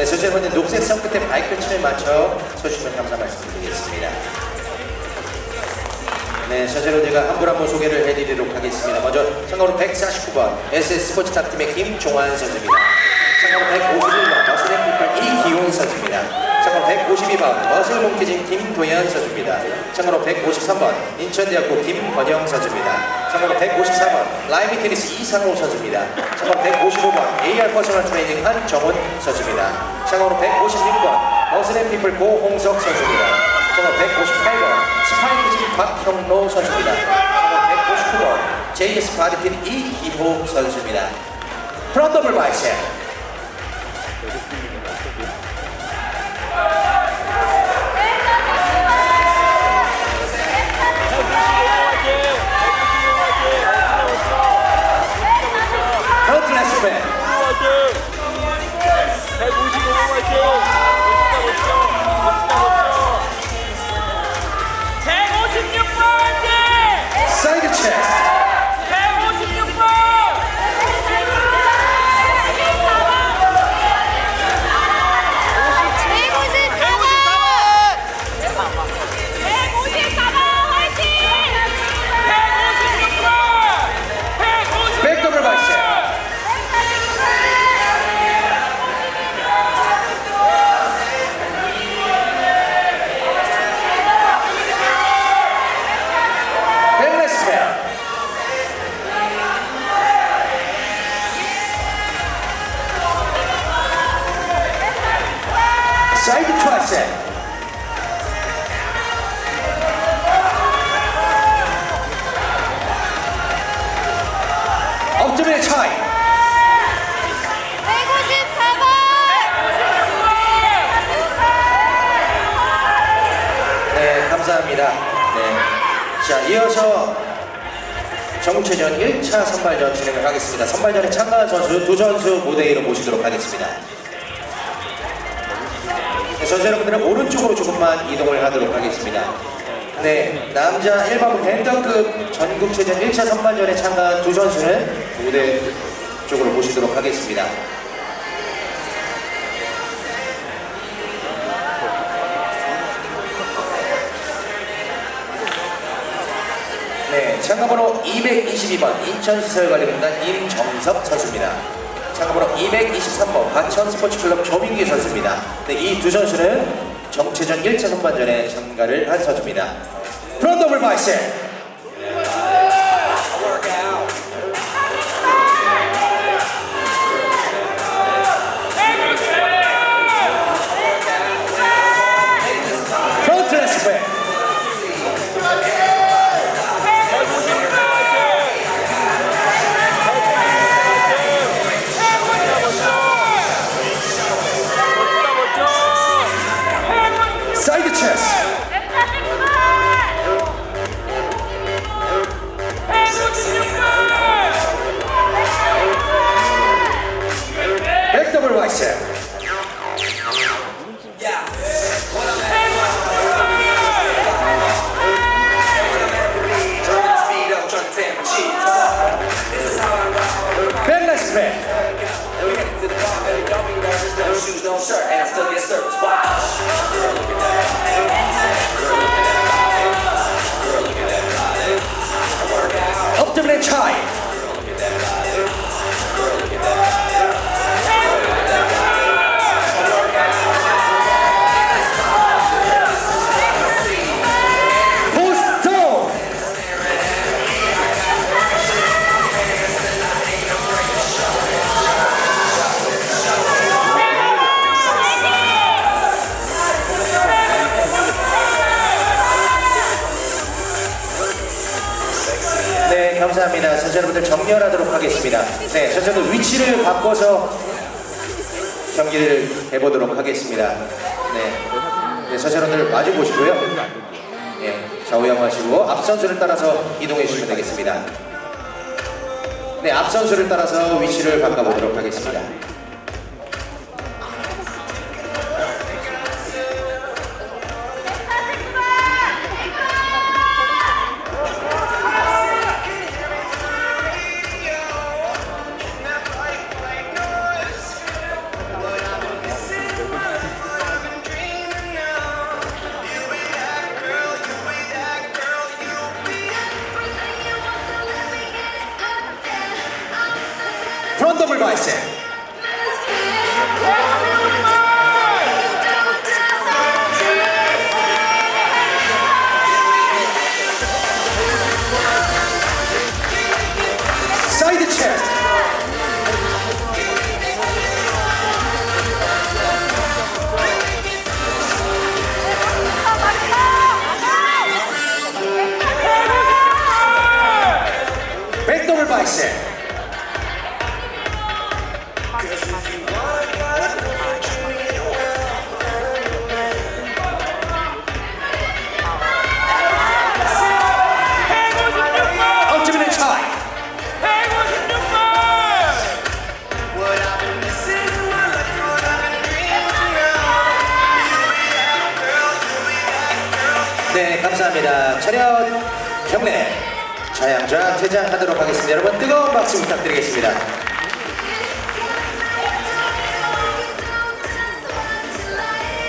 네, 선생님 먼저 녹색 선 끝에 발끝을 맞춰 서주시면 감사 말씀드리겠습니다. 네, 선생님 제가 한 분 한 분 소개를 해드리도록 하겠습니다. 먼저 참가로 149번 SS 스포츠 탑 팀의 김종환 선수입니다. 참가로 151번 머슬의 피플 이기훈 선수입니다. 참가로 152번 머슬 몽키진 김도현 선수입니다. 참가로 153번 인천대학교 김건영 선수입니다. 참가로 154번 라이브 테니스 이상호 선수입니다. 참가로 155번 AR 퍼스널 트레이닝 한정훈 선수입니다. 참가로 156번 머슬의 피플 고홍석 선수입니다. 참가로 158번 스파이크진 박형로 선수입니다. 참가로 159번 JS 바디핀 이기호 선수입니다. 프런트 더블 바이셉 155 화이팅! 멋지다 멋져! 멋지다 멋져! 156번 화이팅! 사이드 체스트 트라이셉 엎드림의 차이 네, 감사합니다. 네. 자, 이어서 정체전 1차 선발전 진행을 하겠습니다. 선발전에 참가한 선수 두 선수 무대 위로 모시도록 하겠습니다. 네, 선수 여러분들은 오른쪽으로 조금만 이동을 하도록 하겠습니다. 네, 남자 1번 밴더급 전국체전 1차 선발전에 참가한 두 선수는 무대 쪽으로 모시도록 하겠습니다. 네, 참가번호 222번 인천시설관리공단 임정섭 선수입니다. 참가번호 223번 과천 스포츠클럽 조민기 선수입니다. 네, 이두 선수는 정체전 1차 선발전에 참가를 한 선수입니다. 프론트 더블 바이셉 감사합니다. 선수 여러분들 정렬하도록 하겠습니다. 네, 여러분 위치를 바꿔서 경기를 해보도록 하겠습니다. 네, 네 선수 여러분들 마주 보시고요. 네, 좌우양호하시고 앞 선수를 따라서 이동해 주시면 되겠습니다. 네, 앞 선수를 따라서 위치를 바꿔보도록 하겠습니다. vai, Sérgio. 네, 감사합니다. 차렷 경례 좌양좌 퇴장하도록 하겠습니다. 여러분 뜨거운 박수 부탁드리겠습니다.